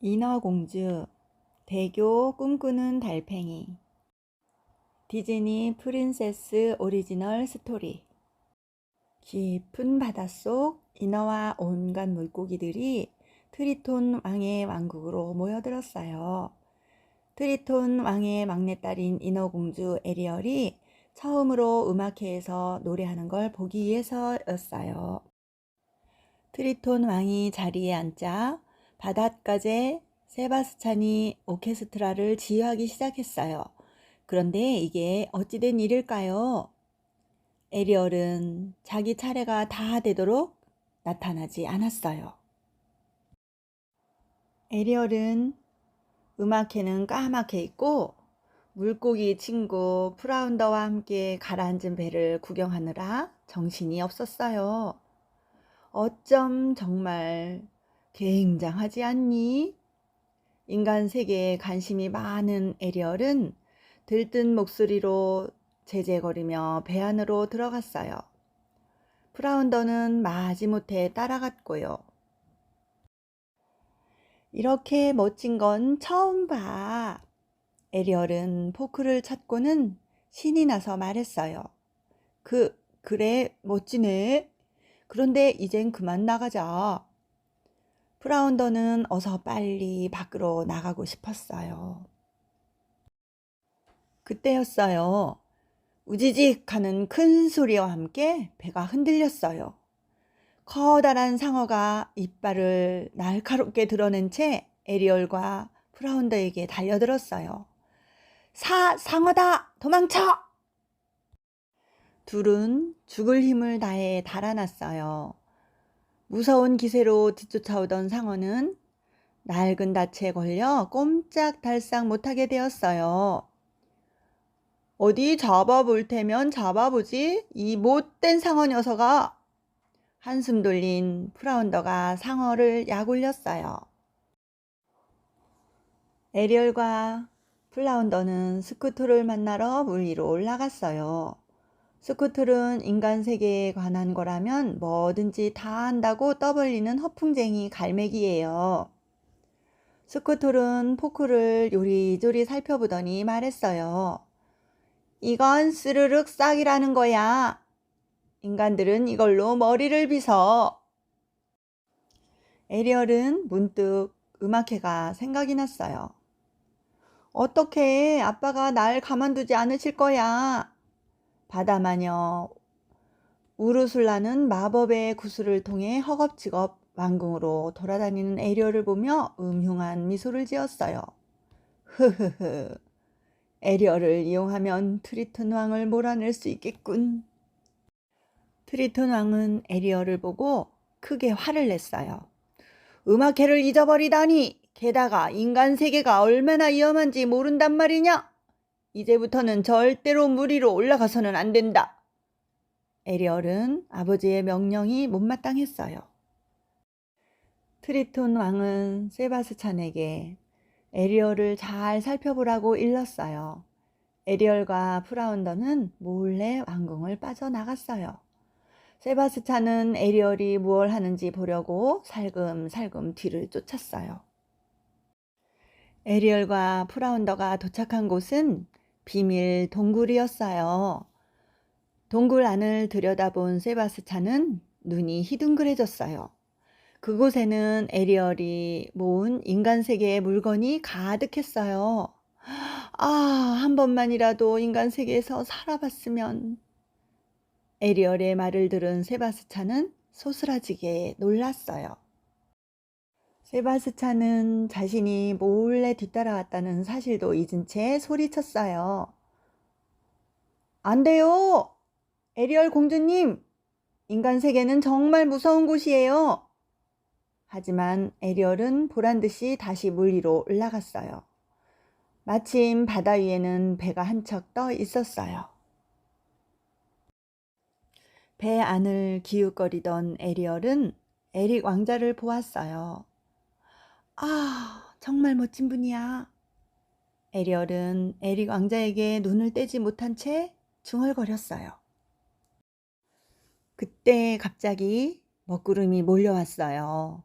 인어공주, 대교 꿈꾸는 달팽이, 디즈니 프린세스 오리지널 스토리. 깊은 바닷속 인어와 온갖 물고기들이 트리톤 왕의 왕국으로 모여들었어요. 트리톤 왕의 막내딸인 인어공주 에리얼이 처음으로 음악회에서 노래하는 걸 보기 위해서였어요. 트리톤 왕이 자리에 앉자 바닷가재 세바스찬이 오케스트라를 지휘하기 시작했어요. 그런데 이게 어찌된 일일까요? 에리얼은 자기 차례가 다 되도록 나타나지 않았어요. 에리얼은 음악회는 까맣게 있고 물고기 친구 프라운더와 함께 가라앉은 배를 구경하느라 정신이 없었어요. 어쩜 정말 굉장하지 않니? 인간 세계에 관심이 많은 에리얼은 들뜬 목소리로 제재거리며 배 안으로 들어갔어요. 프라운더는 마지못해 따라갔고요. 이렇게 멋진 건 처음 봐. 에리얼은 포크를 찾고는 신이 나서 말했어요. 그, 그래, 멋지네. 그런데 이젠 그만 나가자. 프라운더는 어서 빨리 밖으로 나가고 싶었어요. 그때였어요. 우지직 하는 큰 소리와 함께 배가 흔들렸어요. 커다란 상어가 이빨을 날카롭게 드러낸 채 에리얼과 프라운더에게 달려들었어요. 사, 상어다! 도망쳐! 둘은 죽을 힘을 다해 달아났어요. 무서운 기세로 뒤쫓아오던 상어는 낡은 닻에 걸려 꼼짝 달싹 못하게 되었어요. 어디 잡아볼 테면 잡아보지? 이 못된 상어 녀석아! 한숨 돌린 프라운더가 상어를 약올렸어요. 에리얼과 플라운더는 스쿠트를 만나러 물 위로 올라갔어요. 스쿠틀은 인간 세계에 관한 거라면 뭐든지 다 한다고 떠벌리는 허풍쟁이 갈매기예요. 스쿠틀은 포크를 요리조리 살펴보더니 말했어요. 이건 스르륵 싹이라는 거야. 인간들은 이걸로 머리를 빗어. 에리얼은 문득 음악회가 생각이 났어요. 어떻게 아빠가 날 가만두지 않으실 거야. 바다마녀 우르술라는 마법의 구슬을 통해 허겁지겁 왕궁으로 돌아다니는 에리얼을 보며 음흉한 미소를 지었어요. 흐흐흐. 에리얼을 이용하면 트리톤 왕을 몰아낼 수 있겠군. 트리톤 왕은 에리얼을 보고 크게 화를 냈어요. 음악회를 잊어버리다니! 게다가 인간 세계가 얼마나 위험한지 모른단 말이냐? 이제부터는 절대로 물 위로 올라가서는 안 된다. 에리얼은 아버지의 명령이 못마땅했어요. 트리톤 왕은 세바스찬에게 에리얼을 잘 살펴보라고 일렀어요. 에리얼과 프라운더는 몰래 왕궁을 빠져나갔어요. 세바스찬은 에리얼이 무얼 하는지 보려고 살금살금 뒤를 쫓았어요. 에리얼과 프라운더가 도착한 곳은 비밀 동굴이었어요. 동굴 안을 들여다본 세바스찬은 눈이 희둥그레졌어요. 그곳에는 에리얼이 모은 인간 세계의 물건이 가득했어요. 아, 한 번만이라도 인간 세계에서 살아봤으면. 에리얼의 말을 들은 세바스찬은 소스라지게 놀랐어요. 세바스찬은 자신이 몰래 뒤따라왔다는 사실도 잊은 채 소리쳤어요. 안 돼요! 에리얼 공주님! 인간 세계는 정말 무서운 곳이에요. 하지만 에리얼은 보란 듯이 다시 물 위로 올라갔어요. 마침 바다 위에는 배가 한척 떠 있었어요. 배 안을 기웃거리던 에리얼은 에릭 왕자를 보았어요. 아, 정말 멋진 분이야. 에리얼은 에릭 왕자에게 눈을 떼지 못한 채 중얼거렸어요. 그때 갑자기 먹구름이 몰려왔어요.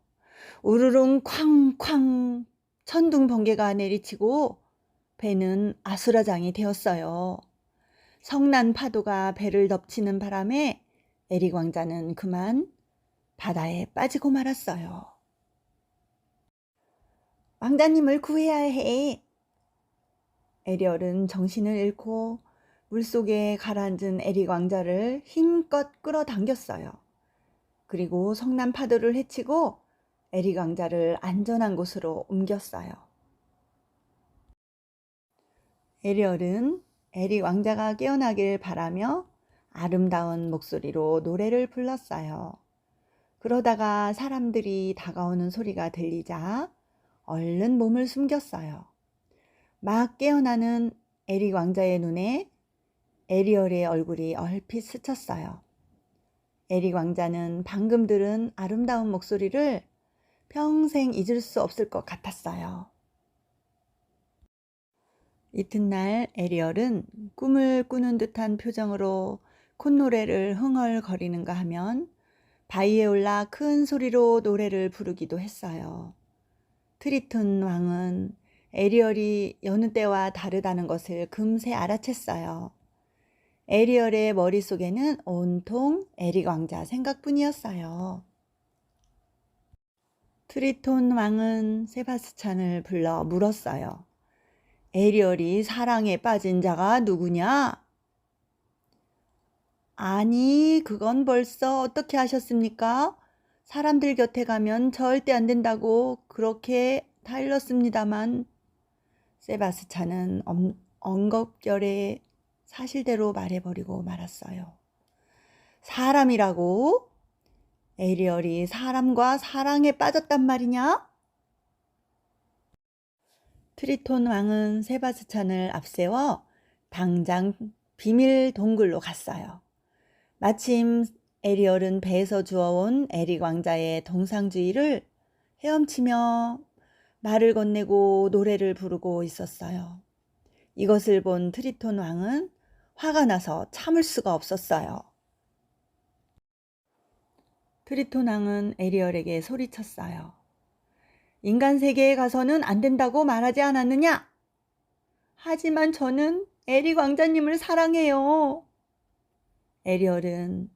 우르릉 쾅쾅 천둥 번개가 내리치고 배는 아수라장이 되었어요. 성난 파도가 배를 덮치는 바람에 에릭 왕자는 그만 바다에 빠지고 말았어요. 왕자님을 구해야 해. 에리얼은 정신을 잃고 물속에 가라앉은 에릭 왕자를 힘껏 끌어당겼어요. 그리고 성난 파도를 헤치고 에릭 왕자를 안전한 곳으로 옮겼어요. 에리얼은 에릭 왕자가 깨어나길 바라며 아름다운 목소리로 노래를 불렀어요. 그러다가 사람들이 다가오는 소리가 들리자 얼른 몸을 숨겼어요. 막 깨어나는 에릭 왕자의 눈에 에리얼의 얼굴이 얼핏 스쳤어요. 에릭 왕자는 방금 들은 아름다운 목소리를 평생 잊을 수 없을 것 같았어요. 이튿날 에리얼은 꿈을 꾸는 듯한 표정으로 콧노래를 흥얼거리는가 하면 바위에 올라 큰 소리로 노래를 부르기도 했어요. 트리톤 왕은 에리얼이 여느 때와 다르다는 것을 금세 알아챘어요. 에리얼의 머릿속에는 온통 에릭 왕자 생각뿐이었어요. 트리톤 왕은 세바스찬을 불러 물었어요. 에리얼이 사랑에 빠진 자가 누구냐? 아니, 그건 벌써 어떻게 하셨습니까? 사람들 곁에 가면 절대 안 된다고 그렇게 타일렀습니다만 세바스찬은 엄, 엉겁결에 사실대로 말해버리고 말았어요. 사람이라고? 에리얼이 사람과 사랑에 빠졌단 말이냐? 트리톤 왕은 세바스찬을 앞세워 당장 비밀 동굴로 갔어요. 마침 에리얼은 배에서 주워온 에릭 왕자의 동상주의를 헤엄치며 말을 건네고 노래를 부르고 있었어요. 이것을 본 트리톤 왕은 화가 나서 참을 수가 없었어요. 트리톤 왕은 에리얼에게 소리쳤어요. 인간 세계에 가서는 안 된다고 말하지 않았느냐? 하지만 저는 에릭 왕자님을 사랑해요. 에리얼은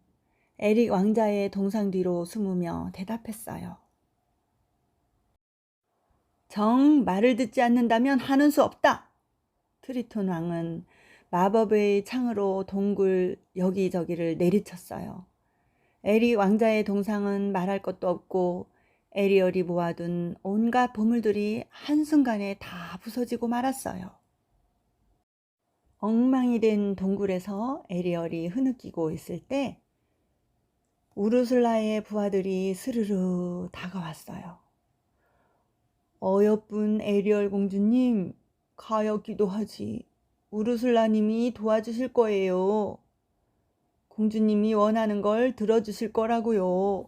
에릭 왕자의 동상 뒤로 숨으며 대답했어요. 정 말을 듣지 않는다면 하는 수 없다. 트리톤 왕은 마법의 창으로 동굴 여기저기를 내리쳤어요. 에릭 왕자의 동상은 말할 것도 없고 에리얼이 모아둔 온갖 보물들이 한순간에 다 부서지고 말았어요. 엉망이 된 동굴에서 에리얼이 흐느끼고 있을 때 우르슬라의 부하들이 스르르 다가왔어요. 어여쁜 에리얼 공주님, 가엾기도 하지. 우르슬라님이 도와주실 거예요. 공주님이 원하는 걸 들어주실 거라고요.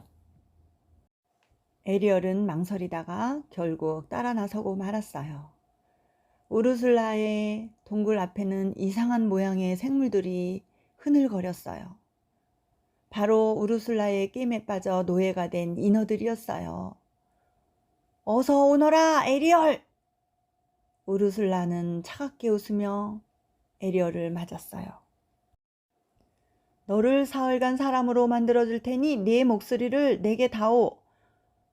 에리얼은 망설이다가 결국 따라 나서고 말았어요. 우르슬라의 동굴 앞에는 이상한 모양의 생물들이 흐늘거렸어요. 바로 우르슬라의 게임에 빠져 노예가 된 인어들이었어요. 어서 오너라, 에리얼! 우르슬라는 차갑게 웃으며 에리얼을 맞았어요. 너를 사흘간 사람으로 만들어줄 테니 네 목소리를 내게 다오.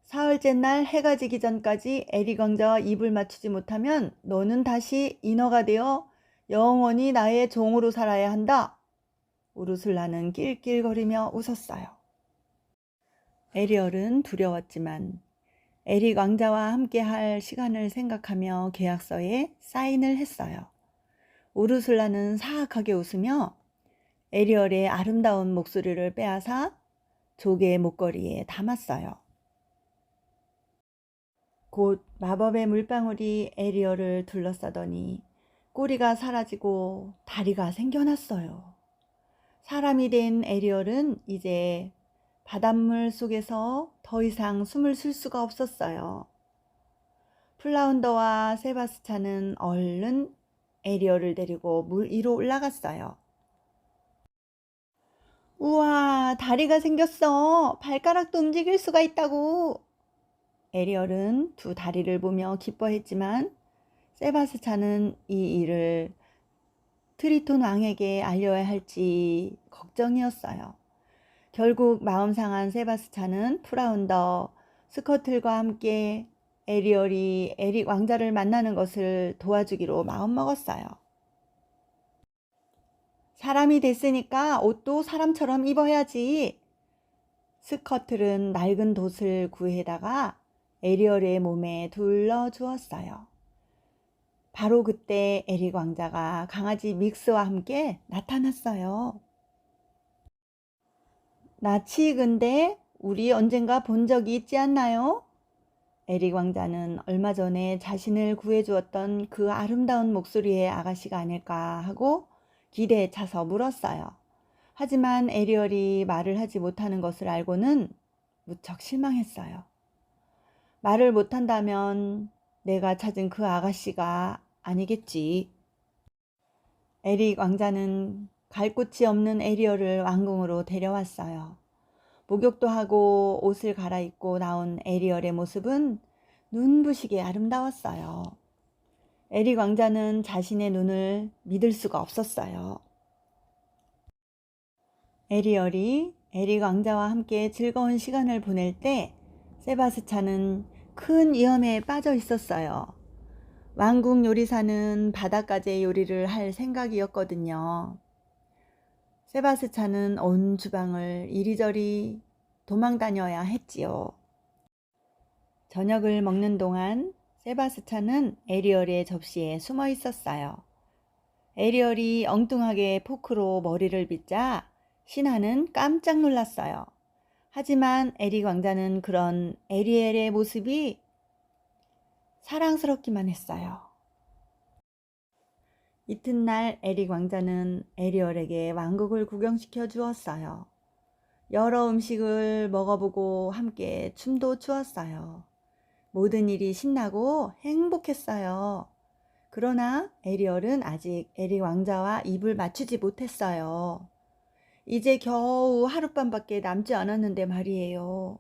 사흘째 날 해가 지기 전까지 에리 왕자와 입을 맞추지 못하면 너는 다시 인어가 되어 영원히 나의 종으로 살아야 한다. 우르슬라는 낄낄거리며 웃었어요. 에리얼은 두려웠지만 에릭 왕자와 함께 할 시간을 생각하며 계약서에 사인을 했어요. 우르슬라는 사악하게 웃으며 에리얼의 아름다운 목소리를 빼앗아 조개 목걸이에 담았어요. 곧 마법의 물방울이 에리얼을 둘러싸더니 꼬리가 사라지고 다리가 생겨났어요. 사람이 된 에리얼은 이제 바닷물 속에서 더 이상 숨을 쉴 수가 없었어요. 플라운더와 세바스찬은 얼른 에리얼을 데리고 물 위로 올라갔어요. 우와, 다리가 생겼어. 발가락도 움직일 수가 있다고. 에리얼은 두 다리를 보며 기뻐했지만 세바스찬은 이 일을 트리톤 왕에게 알려야 할지 걱정이었어요. 결국 마음 상한 세바스찬은 프라운더 스커틀과 함께 에리얼이 에릭 왕자를 만나는 것을 도와주기로 마음먹었어요. 사람이 됐으니까 옷도 사람처럼 입어야지. 스커틀은 낡은 돛을 구해다가 에리얼의 몸에 둘러 주었어요. 바로 그때 에릭 왕자가 강아지 믹스와 함께 나타났어요. 나치 근데 우리 언젠가 본 적이 있지 않나요? 에릭 왕자는 얼마 전에 자신을 구해주었던 그 아름다운 목소리의 아가씨가 아닐까 하고 기대에 차서 물었어요. 하지만 에리얼이 말을 하지 못하는 것을 알고는 무척 실망했어요. 말을 못한다면 내가 찾은 그 아가씨가 아니겠지. 에릭 왕자는 갈 곳이 없는 에리얼을 왕궁으로 데려왔어요. 목욕도 하고 옷을 갈아입고 나온 에리얼의 모습은 눈부시게 아름다웠어요. 에릭 왕자는 자신의 눈을 믿을 수가 없었어요. 에리얼이 에릭 왕자와 함께 즐거운 시간을 보낼 때 세바스찬은 큰 위험에 빠져 있었어요. 왕궁 요리사는 바닷가재 요리를 할 생각이었거든요. 세바스찬은 온 주방을 이리저리 도망 다녀야 했지요. 저녁을 먹는 동안 세바스찬은 에리얼의 접시에 숨어 있었어요. 에리얼이 엉뚱하게 포크로 머리를 빗자 신하는 깜짝 놀랐어요. 하지만 에릭 왕자는 그런 에리엘의 모습이 사랑스럽기만 했어요. 이튿날 에릭 왕자는 에리얼에게 왕국을 구경시켜 주었어요. 여러 음식을 먹어보고 함께 춤도 추었어요. 모든 일이 신나고 행복했어요. 그러나 에리얼은 아직 에릭 왕자와 입을 맞추지 못했어요. 이제 겨우 하룻밤밖에 남지 않았는데 말이에요.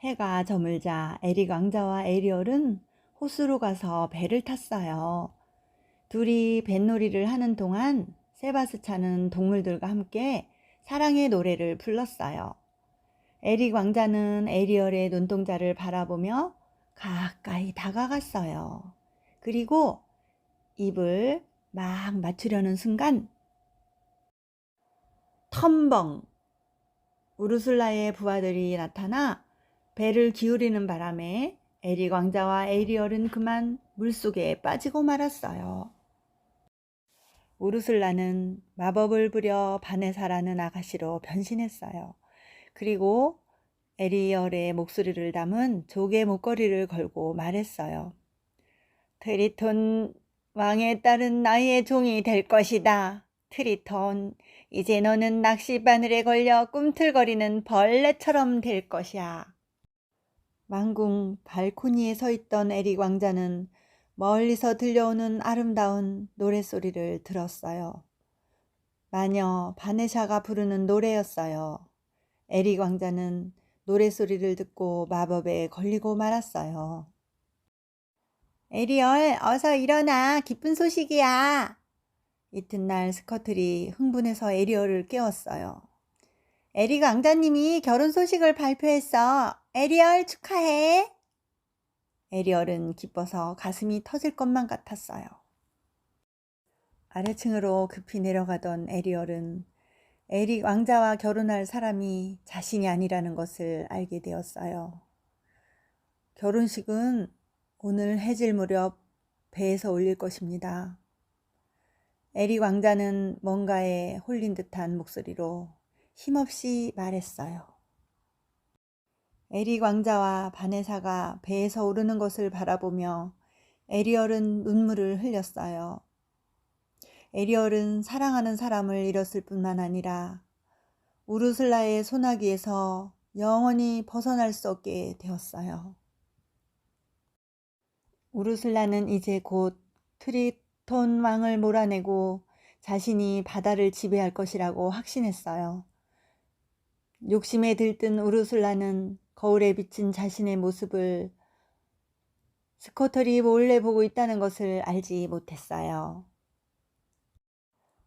해가 저물자 에릭 왕자와 에리얼은 호수로 가서 배를 탔어요. 둘이 뱃놀이를 하는 동안 세바스찬은 동물들과 함께 사랑의 노래를 불렀어요. 에릭 왕자는 에리얼의 눈동자를 바라보며 가까이 다가갔어요. 그리고 입을 막 맞추려는 순간 텀벙 우르슬라의 부하들이 나타나 배를 기울이는 바람에 에릭 왕자와 에리얼은 그만 물속에 빠지고 말았어요. 우르슬라는 마법을 부려 바네사라는 아가씨로 변신했어요. 그리고 에리얼의 목소리를 담은 조개 목걸이를 걸고 말했어요. 트리톤 왕에 따른 나의 종이 될 것이다. 트리톤, 이제 너는 낚시 바늘에 걸려 꿈틀거리는 벌레처럼 될 것이야. 왕궁 발코니에 서 있던 에릭 왕자는 멀리서 들려오는 아름다운 노랫소리를 들었어요. 마녀 바네샤가 부르는 노래였어요. 에릭 왕자는 노랫소리를 듣고 마법에 걸리고 말았어요. 에리얼, 어서 일어나. 기쁜 소식이야. 이튿날 스커틀이 흥분해서 에리얼을 깨웠어요. 에릭 왕자님이 결혼 소식을 발표했어. 에리얼 축하해. 에리얼은 기뻐서 가슴이 터질 것만 같았어요. 아래층으로 급히 내려가던 에리얼은 에릭 왕자와 결혼할 사람이 자신이 아니라는 것을 알게 되었어요. 결혼식은 오늘 해질 무렵 배에서 올릴 것입니다. 에릭 왕자는 뭔가에 홀린 듯한 목소리로 힘없이 말했어요. 에릭 왕자와 바네사가 배에서 오르는 것을 바라보며 에리얼은 눈물을 흘렸어요. 에리얼은 사랑하는 사람을 잃었을 뿐만 아니라 우르슬라의 소나기에서 영원히 벗어날 수 없게 되었어요. 우르슬라는 이제 곧 트리톤 왕을 몰아내고 자신이 바다를 지배할 것이라고 확신했어요. 욕심에 들뜬 우르슬라는 거울에 비친 자신의 모습을 스코터리 몰래 보고 있다는 것을 알지 못했어요.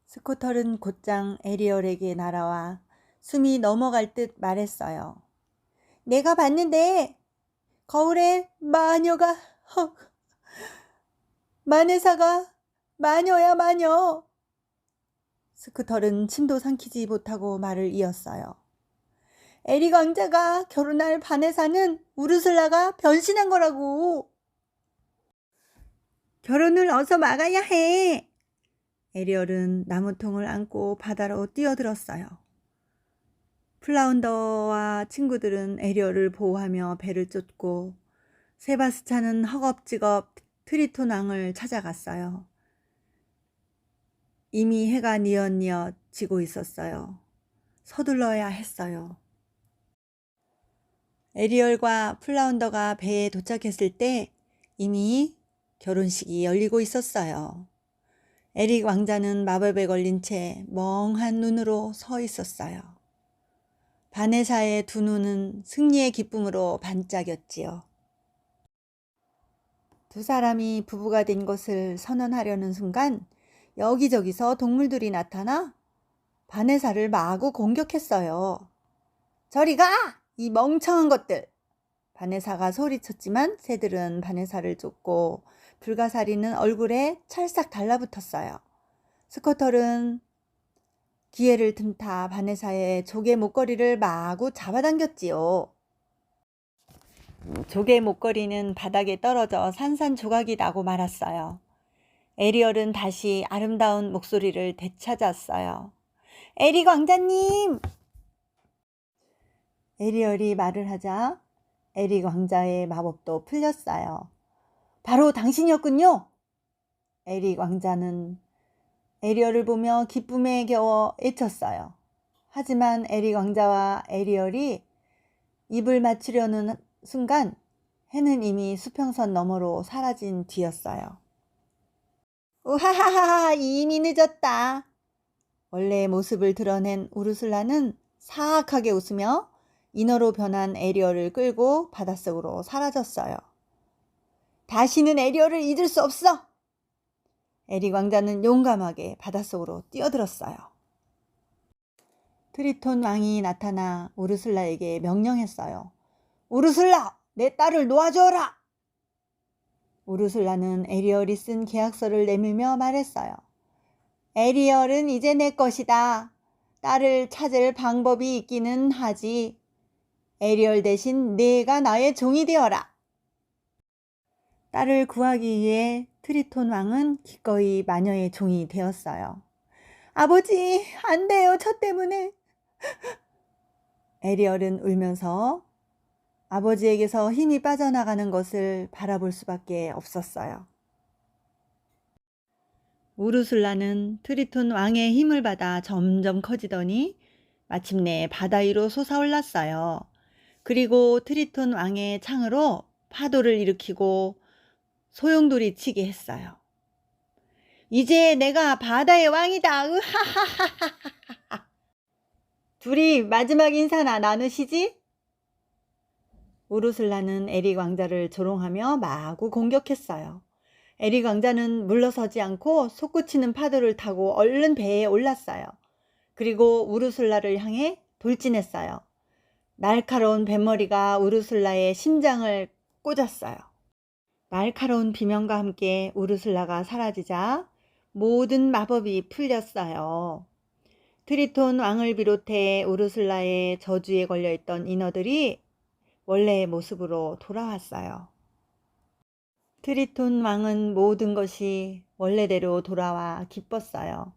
스코터는 곧장 에리얼에게 날아와 숨이 넘어갈 듯 말했어요. 내가 봤는데 거울에 마녀가 헉, 마네사가 마녀야 마녀. 스쿠터는 침도 삼키지 못하고 말을 이었어요. 에리 왕자가 결혼할 바네사는 우르슬라가 변신한 거라고. 결혼을 어서 막아야 해. 에리얼은 나무통을 안고 바다로 뛰어들었어요. 플라운더와 친구들은 에리얼을 보호하며 배를 쫓고 세바스찬은 허겁지겁 트리톤 왕을 찾아갔어요. 이미 해가 뉘엿뉘엿 지고 있었어요. 서둘러야 했어요. 에리얼과 플라운더가 배에 도착했을 때 이미 결혼식이 열리고 있었어요. 에릭 왕자는 마법에 걸린 채 멍한 눈으로 서 있었어요. 바네사의 두 눈은 승리의 기쁨으로 반짝였지요. 두 사람이 부부가 된 것을 선언하려는 순간 여기저기서 동물들이 나타나 바네사를 마구 공격했어요. 저리 가! 이 멍청한 것들! 바네사가 소리쳤지만 새들은 바네사를 쫓고 불가사리는 얼굴에 찰싹 달라붙었어요. 스코터는 기회를 틈타 바네사의 조개 목걸이를 마구 잡아당겼지요. 조개 목걸이는 바닥에 떨어져 산산조각이 나고 말았어요. 에리얼은 다시 아름다운 목소리를 되찾았어요. 에리 왕자님! 에리얼이 말을 하자 에리 왕자의 마법도 풀렸어요. 바로 당신이었군요. 에릭 왕자는 에리얼을 보며 기쁨에 겨워 애쳤어요. 하지만 에릭 왕자와 에리얼이 입을 맞추려는 순간 해는 이미 수평선 너머로 사라진 뒤였어요. 우하하하 이미 늦었다. 원래의 모습을 드러낸 우르슬라는 사악하게 웃으며 인어로 변한 에리얼을 끌고 바닷속으로 사라졌어요. 다시는 에리얼을 잊을 수 없어. 에리 왕자는 용감하게 바닷속으로 뛰어들었어요. 트리톤 왕이 나타나 우르슬라에게 명령했어요. 우르슬라, 내 딸을 놓아줘라! 우르슬라는 에리얼이 쓴 계약서를 내밀며 말했어요. 에리얼은 이제 내 것이다. 딸을 찾을 방법이 있기는 하지. 에리얼 대신 내가 나의 종이 되어라. 딸을 구하기 위해 트리톤 왕은 기꺼이 마녀의 종이 되었어요. 아버지, 안 돼요. 저 때문에. 에리얼은 울면서 아버지에게서 힘이 빠져나가는 것을 바라볼 수밖에 없었어요. 우르슬라는 트리톤 왕의 힘을 받아 점점 커지더니 마침내 바다 위로 솟아올랐어요. 그리고 트리톤 왕의 창으로 파도를 일으키고 소용돌이 치게 했어요. 이제 내가 바다의 왕이다. 으하하하하. 둘이 마지막 인사나 나누시지? 우르슬라는 에릭 왕자를 조롱하며 마구 공격했어요. 에릭 왕자는 물러서지 않고 솟구치는 파도를 타고 얼른 배에 올랐어요. 그리고 우르슬라를 향해 돌진했어요. 날카로운 뱃머리가 우르슬라의 심장을 꽂았어요. 날카로운 비명과 함께 우르슬라가 사라지자 모든 마법이 풀렸어요. 트리톤 왕을 비롯해 우르슬라의 저주에 걸려있던 인어들이 원래의 모습으로 돌아왔어요. 트리톤 왕은 모든 것이 원래대로 돌아와 기뻤어요.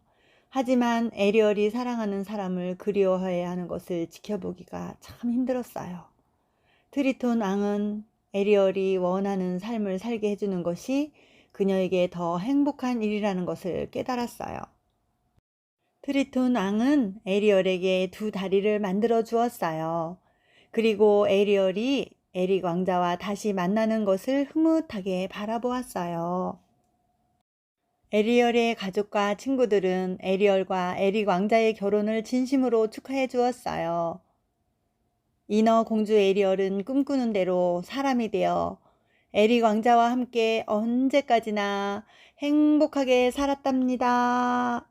하지만 에리얼이 사랑하는 사람을 그리워해야 하는 것을 지켜보기가 참 힘들었어요. 트리톤 왕은 에리얼이 원하는 삶을 살게 해주는 것이 그녀에게 더 행복한 일이라는 것을 깨달았어요. 트리톤 왕은 에리얼에게 두 다리를 만들어 주었어요. 그리고 에리얼이 에릭 왕자와 다시 만나는 것을 흐뭇하게 바라보았어요. 에리얼의 가족과 친구들은 에리얼과 에릭 왕자의 결혼을 진심으로 축하해 주었어요. 인어 공주 에리얼은 꿈꾸는 대로 사람이 되어 에릭 왕자와 함께 언제까지나 행복하게 살았답니다.